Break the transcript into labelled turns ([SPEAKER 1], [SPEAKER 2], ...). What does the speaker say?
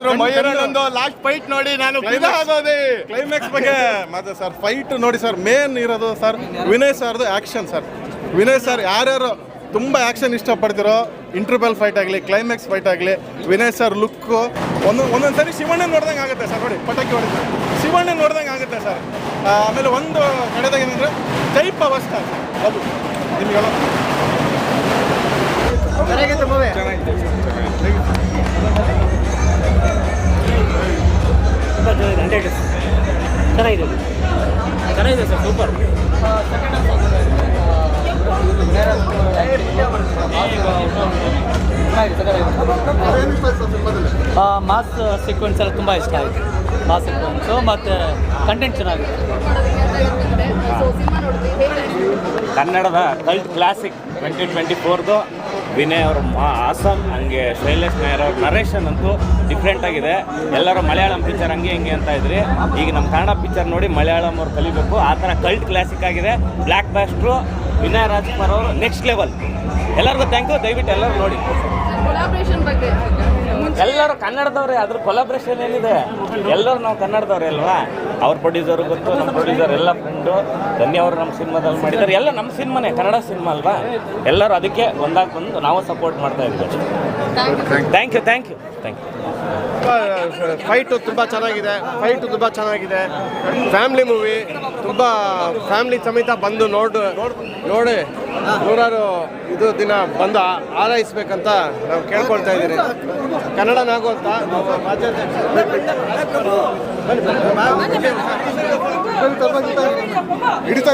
[SPEAKER 1] ಮಯೂರಣ್ಣಂದು last fight ನೋಡಿ ನಾನು ಆಗೋದೆ.
[SPEAKER 2] ಕ್ಲೈಮ್ಯಾಕ್ಸ್ ಬಗ್ಗೆ ಮಾತ್ರ ಸರ್ ಫೈಟ್ ನೋಡಿ ಸರ್ ಮೇನ್ ಇರೋದು ಸರ್ ವಿನಯ್ ಸರ್ದು ಆ್ಯಕ್ಷನ್ ಸರ್ ವಿನಯ್ ಸರ್ ಯಾರ್ಯಾರು ತುಂಬ ಆ್ಯಕ್ಷನ್ ಇಷ್ಟಪಡ್ತಿರೋ ಇಂಟರ್ವೆಲ್ ಫೈಟ್ ಆಗಲಿ ಕ್ಲೈಮ್ಯಾಕ್ಸ್ ಫೈಟ್ ಆಗಲಿ ವಿನಯ್ ಸರ್ ಲುಕ್ಕು ಒಂದು ಒಂದೊಂದು ಸರಿ ಶಿವಣ್ಣ ನೋಡ್ದಂಗೆ ಆಗುತ್ತೆ ಸರ್ ನೋಡಿ ಪಟಾಕಿ ಹೊಡಿದ್ರೆ ಶಿವಣ್ಣ ನೋಡ್ದಂಗೆ ಆಗುತ್ತೆ ಸರ್ ಆಮೇಲೆ ಒಂದು ಕಡೆದಾಗ ಏನಂದರೆ ಟೈಪ್ ಪವರ್ ಸ್ಟಾರ್ ಅದು ನಿಮಗೆಲ್ಲ
[SPEAKER 3] ಚೆನ್ನಾಗಿದೆ ಹಂಡ್ರೆಡ್ ಚೆನ್ನಾಗಿದೆ ಚೆನ್ನಾಗಿದೆ ಸರ್ ಸೂಪರ್. ಮಾಸ್ ಸೀಕ್ವೆನ್ಸ್ ಎಲ್ಲ ತುಂಬ ಇಷ್ಟ ಆಯಿತು. ಮಾಸ್ ಸೀಕ್ವೆನ್ಸು ಮತ್ತು ಕಂಟೆಂಟ್ ಚೆನ್ನಾಗಿದೆ.
[SPEAKER 4] ಕನ್ನಡದ ಕಲ್ಟ್ ಕ್ಲಾಸಿಕ್ ಟ್ವೆಂಟಿ ಟ್ವೆಂಟಿ ಫೋರ್ದು ವಿನಯ್ ಅವರು ಮಾ ಆಸಮ್ ಹಂಗೆ ಶೈಲೇಶ್ ನಾಯರ್ ಅವ್ರ ನರೇಶನ್ ಅಂತೂ ಡಿಫ್ರೆಂಟ್ ಆಗಿದೆ. ಎಲ್ಲರೂ ಮಲಯಾಳಂ ಪಿಕ್ಚರ್ ಹಂಗೆ ಹಿಂಗೆ ಅಂತ ಇದ್ರಿ. ಈಗ ನಮ್ಮ ಕನ್ನಡ ಪಿಕ್ಚರ್ ನೋಡಿ ಮಲಯಾಳಂ ಅವ್ರು ಕಲಿಬೇಕು. ಆ ಥರ ಕಲ್ಟ್ ಕ್ಲಾಸಿಕ್ ಆಗಿದೆ. ಬ್ಲ್ಯಾಕ್ ಬ್ಯಾಸ್ಟ್ರು ವಿನಯ್ ರಾಜ್ಕುಮಾರ್ ಅವರು ನೆಕ್ಸ್ಟ್ ಲೆವೆಲ್ ಎಲ್ಲರಿಗೂ ಥ್ಯಾಂಕ್ ಯು ದಯವಿಟ್ಟು ಎಲ್ಲರೂ ನೋಡಿ. ಎಲ್ಲರೂ ಕನ್ನಡದವ್ರೆ ಅದ್ರ ಕೊಲಾಬ್ರೇಷನ್ ಏನಿದೆ? ಎಲ್ಲರೂ ನಾವು ಕನ್ನಡದವ್ರೆ ಅಲ್ವಾ? ಅವ್ರ ಪ್ರೊಡ್ಯೂಸರ್ ಗೊತ್ತು ನಮ್ಮ ಪ್ರೊಡ್ಯೂಸರ್ ಎಲ್ಲ ಫ್ರೆಂಡು ಧನ್ಯ ಅವರು ನಮ್ಮ ಸಿನಿಮಾದಲ್ಲಿ ಮಾಡಿದ್ದಾರೆ. ಎಲ್ಲ ನಮ್ಮ ಸಿನಿಮಾನೇ ಕನ್ನಡ ಸಿನಿಮಾ ಅಲ್ವಾ? ಎಲ್ಲರೂ ಅದಕ್ಕೆ ಒಂದಾಗಿ ಬಂದು ನಾವು ಸಪೋರ್ಟ್ ಮಾಡ್ತಾ ಇದ್ದೀವಿ. Thank you thank you thank you
[SPEAKER 1] fight ತುಂಬ ಚೆನ್ನಾಗಿದೆ ಫೈಟು ತುಂಬ ಚೆನ್ನಾಗಿದೆ. ಫ್ಯಾಮ್ಲಿ ಮೂವಿ ತುಂಬ ಫ್ಯಾಮ್ಲಿ ಸಮೇತ ಬಂದು ನೋಡು ನೋಡಿ ನೂರಾರು ಇದು ದಿನ ಬಂದು ಆರೈಸ್ಬೇಕಂತ ನಾವು ಕೇಳ್ಕೊಳ್ತಾ ಇದ್ದೀರಿ. ಕನ್ನಡ ನಾಗು ಅಂತ. ಹಿಡಿತಾ